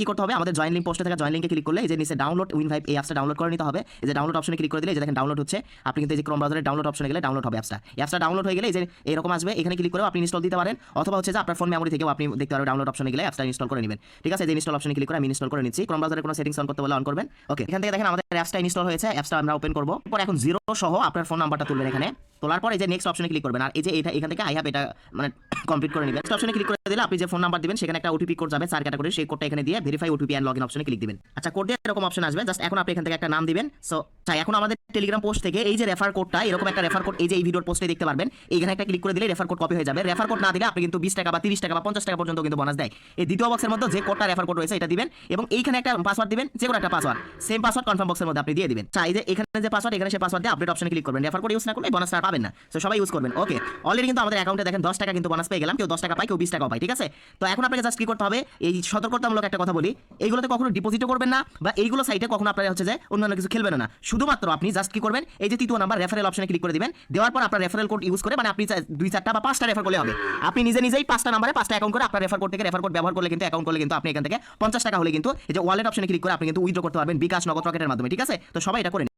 কি করতে হবে? আমাদের জয়েন লিঙ্ক পোস্টে থাকা জয়েন লিঙ্কে ক্লিক করলে এই যে নিচে ডাউনলোড উইন ভাইব এই অ্যাপসটা ডাউনলোড করে নিতে হবে। এই যে ডাউনলোড অপশনে ক্লিক করে দিলে এই যে দেখেন ডাউনলোড হচ্ছে। আপনি কিন্তু এই যে ক্রোম ব্রাউজারে ডাউনলোড অপশনে গেলে ডাউনলোড হবে অ্যাপসটা অ্যাপসটা ডাউনলোড হয়ে গেলে এই যে এরকম আসবে। এখানে ক্লিক করেও আপনি ইনস্টল দিতে পারেন। অথবা হচ্ছে যে আপনার ফোন মেমোরি থেকেও আপনি দেখতে পারবেন ডাউনলোড অপশনে গেলে অ্যাপসটা ইনস্টল করে নেবেন। ঠিক আছে? যে ইনস্টল অপশনে ক্লিক করে আমি ইনস্টল করে নিচ্ছি। ক্রোম ব্রাউজারে কোনো সেটিংস অন করতে বলে অন করবেন। ওকে এখান থেকে দেখেন আমাদের অ্যাপসটা ইনস্টল হয়েছে। অ্যাপসটা আমরা ওপেন করব। পর এখন জিরো সহ আপনার ফোন নাম্বারটা তুলবেন এখানে। তোলার পর এই যে নেক্সট অপশনে ক্লিক করবেন। আর এই যে এটা এখান থেকে আই হ্যাভ এটা মানে কমপ্লিট করে নেবেন। অপশনে ক্লিক করে দিলে আপনি যে ফোন নাম্বার দিবেন, সেখানে একটা ওটিপি কোড যাবে চার ক্যাটাগরি সেই কোডটা এখানে দিয়ে ভেরিফাই ওটিপি অ্যান্ড লগইন অপশনে ক্লিক দিবেন। আচ্ছা কোড দিয়ে এরকম অপশন আসবে জাস্ট এখন আপনি এখান থেকে একটা নাম দিবেন। সো আচ্ছা এখন আমাদের টেলিগ্রাম পোস্ট থেকে এই যে রেফার কোডটা এরকম একটা রেফার কোড এই যে এই ভিডিওর পোস্টে দেখতে পারবেন। এইখানে একটা ক্লিক করে দিলে রেফার কোড কপি হয়ে যাবে। রেফার কোড না দিলে আপনি কিন্তু বিশ টাকা বা তিরিশ টাকা বা পঞ্চাশ টাকা পর্যন্ত কিন্তু বোনাস দেয়। এই দ্বিতীয় বক্সের মধ্যে যে কোডটা রেফার কোড রয়েছে, এটা দিবেন এবং এইখানে একটা পাসওয়ার্ড দিবেন যে কোনো একটা পাসওয়ার্ড সেম পাসওয়ার্ড কনফার্ম বক্সের মধ্যে আপনি দিয়ে দিবেন। চাই যে এখানে যে পাসওয়ার্ড এখানে সে পাসওয়ার্ড দিয়ে আপডেট অপশনে ক্লিক করবেন। রেফার কোড ইউজ না করলে বোনাস পাবেন না। তো সবাই ইউজ করবেন। ওকে অলরেডি কিন্তু আমাদের অ্যাকাউন্টে দেখেন দশ টাকা কিন্তু বোনাস পেয়ে গেলাম, কেউ দশ টাকা পায়, কেউ বিশ টাকা পায়, ঠিক আছে? তো এখন আপনাকে জাস্ট কি করতে হবে, এই সতর্কতামূলক একটা কথা বলি, এইগুলোতে কখনো ডিপোজিটও করবেন না, বা এইগুলো সাইটে কখনো আপনারা হচ্ছে যে অন্যান্য কিছু খেলবেন না। শুধুমাত্র আপনি জাস্ট কি করবেন, এই যে তৃতীয় নাম্বার রেফারেল অপশনে ক্লিক করে দিবেন, দেওয়ার পর আপনার রেফারেল কোড ইউজ করে মানে আপনি দুই চারটা বা পাঁচটা রেফার করলে হবে। আপনি নিজে নিজেই পাঁচটা নাম্বারে পাঁচটা অ্যাকাউন্ট করে আপনার রেফার কোড থেকে রেফার কোড ব্যবহার করলে কিন্তু অ্যাকাউন্ট করলে কিন্তু আপনি এখান থেকে পঞ্চাশ টাকা হলে কিন্তু এই যে ওয়ালেট অপশনে ক্লিক করে আপনি কিন্তু উইথড্র করতে পারবেন বিকাশ নগদ রকেটের মাধ্যমে, ঠিক আছে? তো সবাই এটা করে।